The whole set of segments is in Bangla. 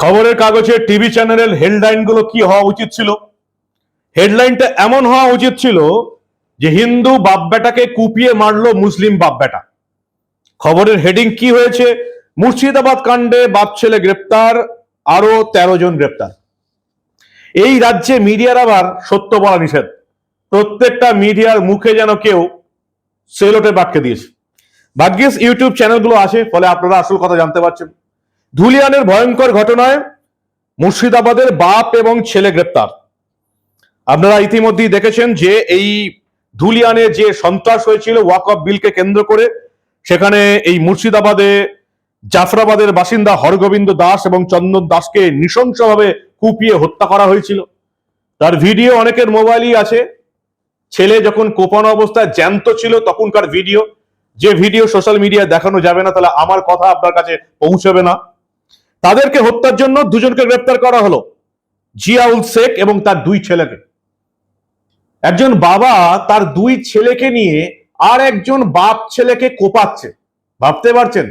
খবরের কাগজে টিভি চ্যানেলের হেডলাইনগুলো কি হওয়া উচিত ছিল? হেডলাইনটা এমন হওয়া উচিত ছিল যে হিন্দু বাপ বেটাকে কুপিয়ে মারলো মুসলিম বাপ বেটা খবরের হেডিং কি হয়েছে? মুর্শিদাবাদ কাণ্ডে বাপ ছেলে গ্রেপ্তার আরও তেরো জন গ্রেপ্তার। এই রাজ্যে মিডিয়ার আবার সত্য বলা নিষেধ। প্রত্যেকটা মিডিয়ার মুখে যেন কেউ সেলোটে বাটকে দিয়েছে। ভাগ্যিস ইউটিউব চ্যানেলগুলো আছে, ফলে আপনারা আসল কথা জানতে পারছেন। ধুলিয়ানের ভয়ঙ্কর ঘটনায় মুর্শিদাবাদের বাপ এবং ছেলে গ্রেপ্তার। আপনারা ইতিমধ্যেই দেখেছেন যে এই ধুলিয়ানে যে সন্ত্রাস হয়েছিল ওয়াক অফ বিলকে কেন্দ্র করে, সেখানে এই মুর্শিদাবাদে জাফরাবাদের বাসিন্দা হরগোবিন্দ দাস এবং চন্দন দাসকে নৃশংসভাবে কুপিয়ে হত্যা করা হয়েছিল। তার ভিডিও অনেকের মোবাইলই আছে। ছেলে যখন কোপানো অবস্থায় জ্যান্ত ছিল তখনকার ভিডিও। যে ভিডিও সোশ্যাল মিডিয়ায় দেখানো যাবে না, তাহলে আমার কথা আপনার কাছে পৌঁছবে না। তাদেরকে হত্যার জন্য দুজনকে গ্রেপ্তার করা হলো, জিয়াউল শেখ এবং তার দুই ছেলেকে। একজন বাবা তার দুই ছেলেকে নিয়ে আর একজন বাপ ছেলেকে কোপাচ্ছে। ভাবতে পারছেন?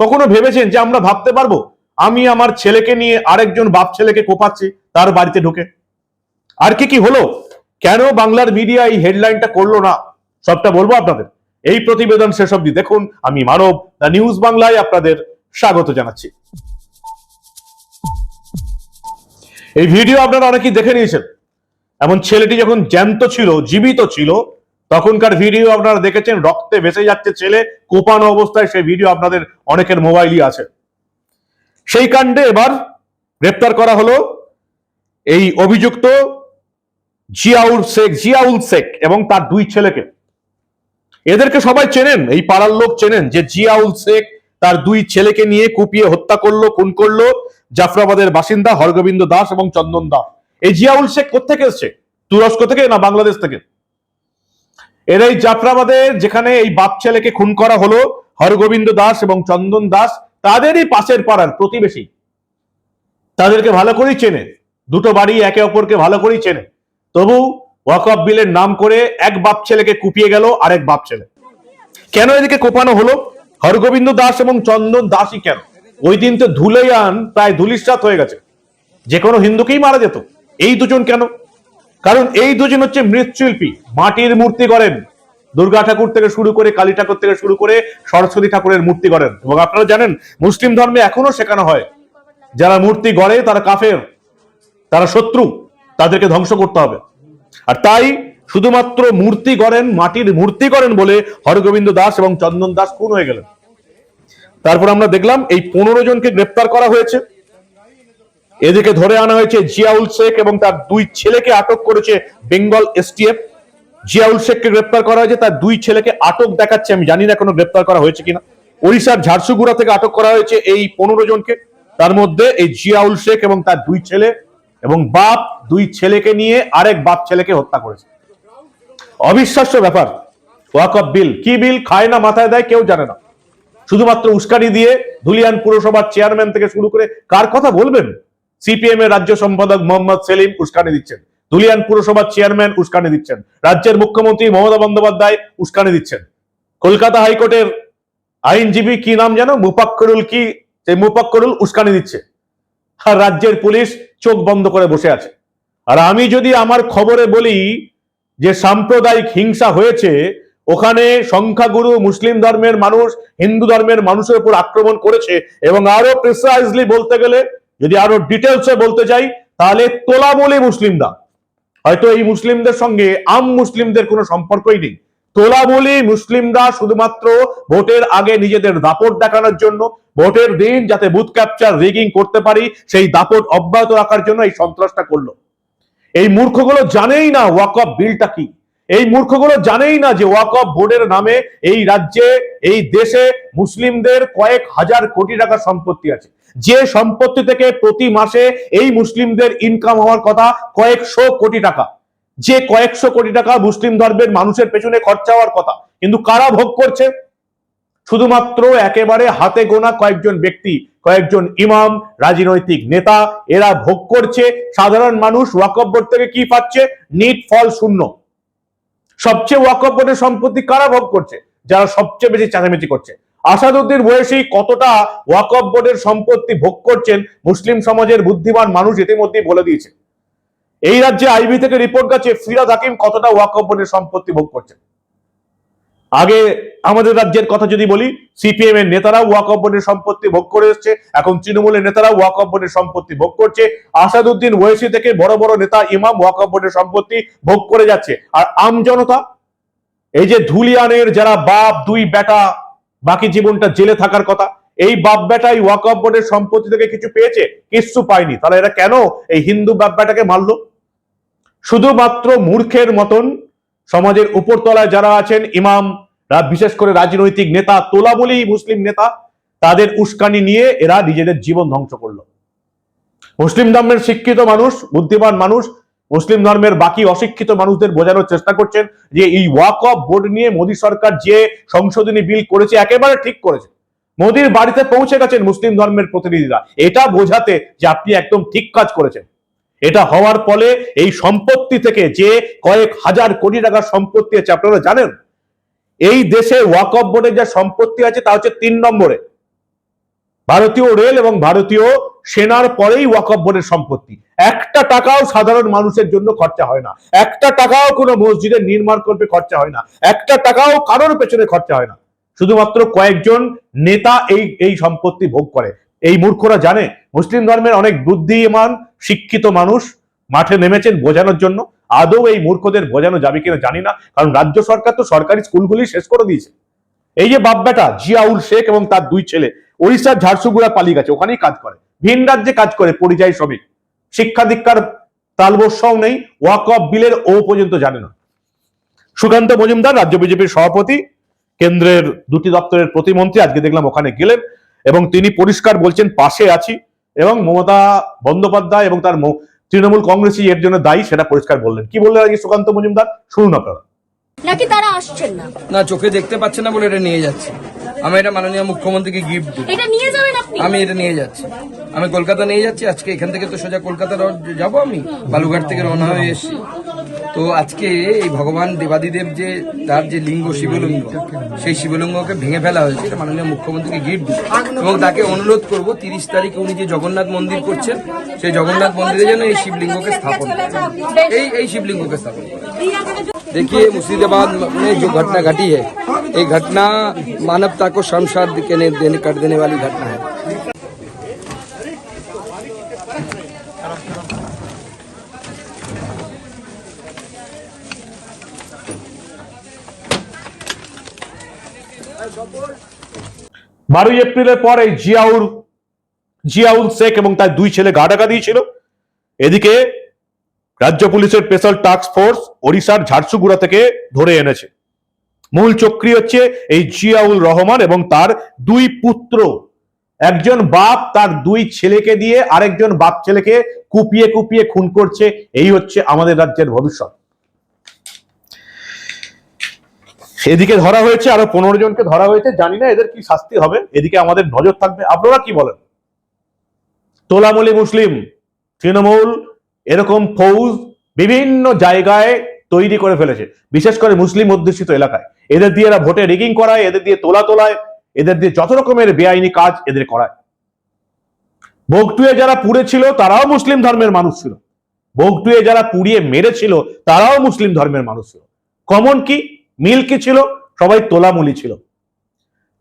কখনো ভেবেছেন যে আমরা ভাবতে পারব, আমি আমার ছেলেকে নিয়ে আরেকজন বাপ ছেলেকে কোপাচ্ছি, তার বাড়িতে ঢুকে? আর কি কি হলো? কেন বাংলার মিডিয়া এই হেডলাইনটা করল না? সবটা বলব আপনাদের। এই প্রতিবেদন শেষ অব্দি দেখুন। আমি মানব, দ্য নিউজ বাংলায় আপনাদের স্বাগত জানাচ্ছি। এই ভিডিও আপনারা অনেকেই দেখে নিয়েছেন। এমন ছেলেটি যখন জ্যান্ত ছিল, জীবিত ছিল, তখনকার ভিডিও আপনারা দেখেছেন, রক্তে ভেসে যাচ্ছে ছেলে, কোপানো অবস্থায় সেই ভিডিও আপনাদের অনেকের মোবাইলই আছে। সেই কাণ্ডে এবার গ্রেপ্তার করা হলো এই অভিযুক্ত জিয়াউল শেখ জিয়াউল শেখ এবং তার দুই ছেলেকে। এদেরকে সবাই চেনেন, এই পাড়ার লোক চেনেন যে জিয়াউল শেখ তার দুই ছেলেকে নিয়ে কুপিয়ে হত্যা করল, খুন করল জাফরাবাদের বাসিন্দা হরগোবিন্দ দাস এবং চন্দন দাস। এই জিয়াউল শেখ কোথেকে এসছে? তুরস্ক থেকে না বাংলাদেশ থেকে? এর এই জাফরাবাদে যেখানে এই বাপ ছেলেকে খুন করা হলো, হরগোবিন্দ দাস এবং চন্দন দাস, তাদেরই পাশের পাড়ার প্রতিবেশী। তাদেরকে ভালো করেই চেনে। দুটো বাড়ি একে অপরকে ভালো করেই চেনে। তবু ওয়াকফ বিলের নাম করে এক বাপ ছেলেকে কুপিয়ে গেল আরেক বাপ ছেলে। কেন এদিকে কোপানো হলো? হরগোবিন্দ দাস এবং চন্দন দাসই কেন? ওই দিন তো ধুলেয়ান প্রায় ধুলিশ্বাত হয়ে গেছে। যে কোনো হিন্দুকেই মারা যেত। এই দুজন কেন? কারণ এই দুজন হচ্ছে মৃৎশিল্পী। মাটির মূর্তি করেন দুর্গা ঠাকুর থেকে শুরু করে কালী ঠাকুর থেকে শুরু করে সরস্বতী ঠাকুরের মূর্তি করেন এবং আপনারা জানেন, মুসলিম ধর্মে এখনও শেখানো হয়, যারা মূর্তি গড়ে তারা কাফের, তারা শত্রু, তাদেরকে ধ্বংস করতে হবে। আর তাই শুধুমাত্র মূর্তি গড়েন, মাটির মূর্তি করেন বলে হরগোবিন্দ দাস এবং চন্দন দাস খুন হয়ে গেলেন। তারপর আমরা দেখলাম এই পনেরো জনকে গ্রেপ্তার করা হয়েছে। এদিকে ধরে আনা হয়েছে জিয়াউল শেখ এবং তার দুই ছেলেকে আটক করেছে বেঙ্গল এসটিএফ। জিয়াউল শেখকে গ্রেপ্তার করা হয়েছে, তার দুই ছেলেকে আটক দেখাচ্ছে, আমি জানি না কোনো গ্রেপ্তার করা হয়েছে কিনা। ওড়িশার ঝাড়সুগুড়া থেকে আটক করা হয়েছে এই পনেরো জনকে। তার মধ্যে এই জিয়াউল শেখ এবং তার দুই ছেলে এবং বাপ দুই ছেলেকে নিয়ে আরেক বাপ ছেলেকে হত্যা করেছে। অবিশ্বাস্য ব্যাপার। ওয়াকফ বিল, কি বিল, খায় না মাথায় দেয়, কেউ জানে না। শুধুমাত্র উস্কানি দিয়ে ধুলিয়ান পুরসভার চেয়ারম্যান থেকে শুরু করে কার কথা বলবেন? সিপিএম এর রাজ্য সম্পাদক মোহাম্মদ সেলিম উস্কানি দিচ্ছেন। ধুলিয়ান পুরসভার চেয়ারম্যান উস্কানি দিচ্ছেন। রাজ্যের মুখ্যমন্ত্রী মমতা বন্দ্যোপাধ্যায় উস্কানি দিচ্ছেন। কলকাতা হাইকোর্টের আইনজীবী কি নাম যেন? মুপাক্করুল কি? সেই মুপাক্করুল উস্কানি দিচ্ছে। আর রাজ্যের পুলিশ চোখ বন্ধ করে বসে আছে। আর আমি যদি আমার খবরে বলি যে সাম্প্রদায়িক হিংসা হয়েছে ওখানে সংখ্যাগুরু মুসলিম ধর্মের মানুষ, হিন্দু ধর্মের মানুষের উপর আক্রমণ করেছে এবং আরও প্রিসাইজলি বলতে গেলে, যদি আরও ডিটেলসে বলতে যাই, তাহলে তোলা বলে মুসলিমরা। হয়তো এই মুসলিমদের সঙ্গে আম মুসলিমদের কোনো সম্পর্কই নেই। তোলা বলি মুসলিমরা শুধুমাত্র ভোটের আগে নিজেদের দাপট দেখানোর জন্য, ভোটের দিন যাতে বুথ ক্যাপচার রিগিং করতে পারি, সেই দাপট অব্যাহত রাখার জন্য এই সন্ত্রাসটা করল। এই মূর্খগুলো জানেই না ওয়াকফ বিলটা কি। এই মূর্খগুলো জানেই না যে ওয়াকফ বোর্ডের নামে এই রাজ্যে, এই দেশে মুসলিমদের কয়েক হাজার কোটি টাকার সম্পত্তি আছে। যে সম্পত্তি থেকে প্রতি মাসে এই মুসলিমদের ইনকাম হওয়ার কথা কয়েকশো কোটি টাকা। যে কয়েকশো কোটি টাকা মুসলিম ধর্মের মানুষের পেছনে খরচা হওয়ার কথা। কিন্তু কারা ভোগ করছে? শুধুমাত্র একেবারে হাতে গোনা কয়েকজন ব্যক্তি, কয়েকজন ইমাম, রাজনৈতিক নেতা, এরা ভোগ করছে। সাধারণ মানুষ ওয়াকফ বোর্ড থেকে কি পাচ্ছে? নিট ফল শূন্য। সবচেয়ে ওয়াকফ বোর্ডের সম্পত্তি কারা ভোগ করছে? যারা সবচেয়ে বেশি চাঁদামেচি করছে। আসাদুদ্দিন বয়সী কতটা ওয়াকফ বোর্ডের সম্পত্তি ভোগ করছেন মুসলিম সমাজের বুদ্ধিমান মানুষ ইতিমধ্যেই বলে দিয়েছে। এই রাজ্যে আইবি থেকে রিপোর্ট গেছে ফিরাদ হাকিম কতটা ওয়াকফ বোর্ডের সম্পত্তি ভোগ করছেন। আগে আমাদের রাজ্যের কথা যদি বলি সিপিএম এর নেতারা ওয়াকফ বোর্ডের সম্পত্তি ভোগ করে এসছে, এখন তৃণমূলের নেতারা ওয়াকফ বোর্ডের সম্পত্তি ভোগ করছে, আসাদুদ্দিন ওয়েসি থেকে বড় বড় নেতা ইমাম ওয়াকফ বোর্ডের সম্পত্তি ভোগ করে যাচ্ছে। আর আম জনতা, এই যে ধুলিয়ানের যারা বাপ, দুই বেটা, বাকি জীবনটা জেলে থাকার কথা, এই বাপ বেটাই ওয়াকফ বোর্ডের সম্পত্তি থেকে কিছু পেয়েছে, কিচ্ছু পায়নি। তাহলে এরা কেন এই হিন্দু বাপ বেটাকে মারলো? শুধুমাত্র মূর্খের মতন সমাজের উপরতলায় যারা আছেন, ইমাম বিশেষ করে রাজনৈতিক নেতা তোলা বলেই মুসলিম নেতা, তাদের উস্কানি নিয়ে এরা নিজেদের জীবন ধ্বংস করল। মুসলিম ধর্মের শিক্ষিত মানুষ, বুদ্ধিমান মানুষ, মুসলিম ধর্মের বাকি অশিক্ষিত মানুষদের বোঝানোর চেষ্টা করছেন যে এই ওয়াক অফ বোর্ড নিয়ে মোদী সরকার যে সংশোধনী বিল করেছে, একেবারে ঠিক করেছে। মোদীর বাড়িতে পৌঁছে গেছেন মুসলিম ধর্মের প্রতিনিধিরা। এটা বোঝাতে যে আপনি একদম ঠিক কাজ করেছেন। এটা হওয়ার ফলে এই সম্পত্তি থেকে যে কয়েক হাজার কোটি টাকার সম্পত্তি আছে, আপনারা জানেন? এই দেশে ওয়াকফ বোর্ডের যা সম্পত্তি আছে তা হচ্ছে তিন নম্বরে। ভারতীয় রেল এবং ভারতীয় সেনার পরেই ওয়াকফ বোর্ডের সম্পত্তি। একটা টাকাও সাধারণ মানুষের জন্য খরচা হয় না। একটা টাকাও কোনো মসজিদের নির্মাণ করবে খরচা হয় না। একটা টাকাও কারোর পেছনে খরচা হয় না। শুধুমাত্র কয়েকজন নেতা এই এই সম্পত্তি ভোগ করে। এই মূর্খরা জানে, মুসলিম ধর্মের অনেক বুদ্ধিমান, শিক্ষিত মানুষ মাঠে নেমেছেন বোঝানোর জন্য। আদৌ এই মূর্খদের বোঝানো যাবে কিনা জানি না, কারণ রাজ্য সরকার তো সরকারি স্কুলগুলি শেষ করে দিয়েছে। এই যে বাপ বেটা জিয়াউল শেখ এবং তার দুই ছেলে, ওড়িশার ঝাড়সুগুড়া পালিয়ে গেছে, ওখানেই কাজ করে। ভিন রাজ্যে কাজ করে, পরিযায়ী শ্রমিক। শিক্ষা দীক্ষার তালবস্যাও নেই, ওয়াক অফ বিলের ও পর্যন্ত জানে না। সুকান্ত মজুমদার, রাজ্য বিজেপির সভাপতি, কেন্দ্রের দুটি দপ্তরের প্রতিমন্ত্রী, আজকে দেখলাম ওখানে গেলেন, এবং তিনি পরিষ্কার বলছেন, পাশে আছি, এবং মমতা বন্দ্যোপাধ্যায় এবং তার তৃণমূল কংগ্রেসই এর জন্য দায়ী সেটা পরিষ্কার বললেন। কি বললেন আজকে সুকান্ত মজুমদার? শুনুন আপনারা। নাকি তারা আসছেন না? না চোখে দেখতে পাচ্ছে না বলে এটা নিয়ে যাচ্ছে। আমি এটা মাননীয় মুখ্যমন্ত্রীকে গিফট দিই। এটা নিয়ে যাবেন আপনি? আমি এটা নিয়ে যাচ্ছি। আমি কলকাতা নিয়ে যাচ্ছি আজকে এখান থেকে তো সোজা কলকাতা যাব আমি। বালুঘাট থেকে রওনা হয়ে এসেছি। তো আজকে এই ভগবান দেবাদিদেব যে তার যে লিঙ্গ শিবলিঙ্গ সেই শিবলিঙ্গকে ভেঙে ফেলা হয়েছে এটা মাননীয় মুখ্যমন্ত্রীকে গিফট দিই এবং তাকে অনুরোধ করব তিরিশ তারিখে উনি যে জগন্নাথ মন্দির করছেন সেই জগন্নাথ মন্দিরে যেন এই শিবলিঙ্গকে স্থাপন করেন এই এই শিবলিঙ্গকে স্থাপন করেন देखिए मुर्शिदाबाद में जो घटना घटी है ये घटना मानवता को शर्मसार देने देने कर देने वाली घटना है বারোই এপ্রিলের পর এই জিয়াউল শেখ এবং তার দুই ছেলে গা ডাকা দিয়েছিল। এদিকে রাজ্য পুলিশের স্পেশাল টাস্ক ফোর্স ওড়িশার ঝাড়সুগুড়া থেকে ধরে এনেছে। মূল চক্রী হচ্ছে এই জিয়াউল রহমান এবং তার দুই পুত্র। একজন বাপ তার দুই ছেলেকে দিয়ে আরেকজন বাপ ছেলেকে কুপিয়ে কুপিয়ে খুন করছে। এই হচ্ছে আমাদের রাজ্যের ভবিষ্যৎ। এদিকে ধরা হয়েছে, আরও পনেরো জনকে ধরা হয়েছে, জানি না এদের কি শাস্তি হবে। এদিকে আমাদের নজর থাকবে। আপনারা কি বলেন? তোলামলি মুসলিম, তৃণমূল, এরকম ফৌজ বিভিন্ন জায়গায় তৈরি করে ফেলেছে, বিশেষ করে মুসলিম অধ্যুষিত এলাকায়। এদের দিয়ে এরা ভোটে রিগিং করায়, এদের দিয়ে তোলা তোলায়, এদের দিয়ে যত রকমের বেআইনি কাজ এদের করায়। বগটুয়ে যারা পুড়েছিল তারাও মুসলিম ধর্মের মানুষ ছিল। বগটুয়ে যারা পুড়িয়ে মেরেছিল, তারাও মুসলিম ধর্মের মানুষ ছিল। কমন কি? মিল কি ছিল? সবাই তোলামুলি ছিল।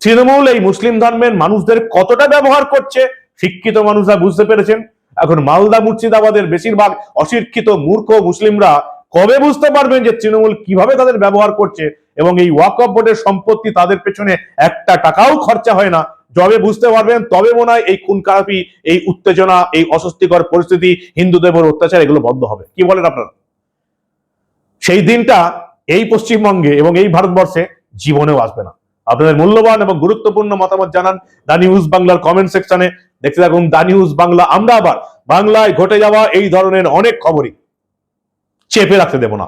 তৃণমূল এই মুসলিম ধর্মের মানুষদের কতটা ব্যবহার করছে, শিক্ষিত মানুষরা বুঝতে পেরেছেন। এখন মালদা মুর্শিদাবাদের বেশিরভাগ অশিক্ষিত মূর্খ মুসলিমরা কবে বুঝতে পারবেন যে তৃণমূল কীভাবে তাদের ব্যবহার করছে এবং এই ওয়াকফ বোর্ডের সম্পত্তি তাদের পেছনে একটা টাকাও খরচা হয় না? যবে বুঝতে পারবেন, তবে মনে হয় এই খুন খারাপি এই উত্তেজনা, এই অস্বস্তিকর পরিস্থিতি, হিন্দুদের অত্যাচার, এগুলো বন্ধ হবে। কি বলেন আপনারা? সেই দিনটা এই পশ্চিমবঙ্গে এবং এই ভারতবর্ষে জীবনেও আসবে না। আপনাদের মূল্যবান এবং গুরুত্বপূর্ণ মতামত জানান দা নিউজ বাংলার কমেন্ট সেকশনে। দেখতে থাকুন দা নিউজ বাংলা। আমরা আবার বাংলায় ঘটে যাওয়া এই ধরনের অনেক খবরই চেপে রাখতে দেব না।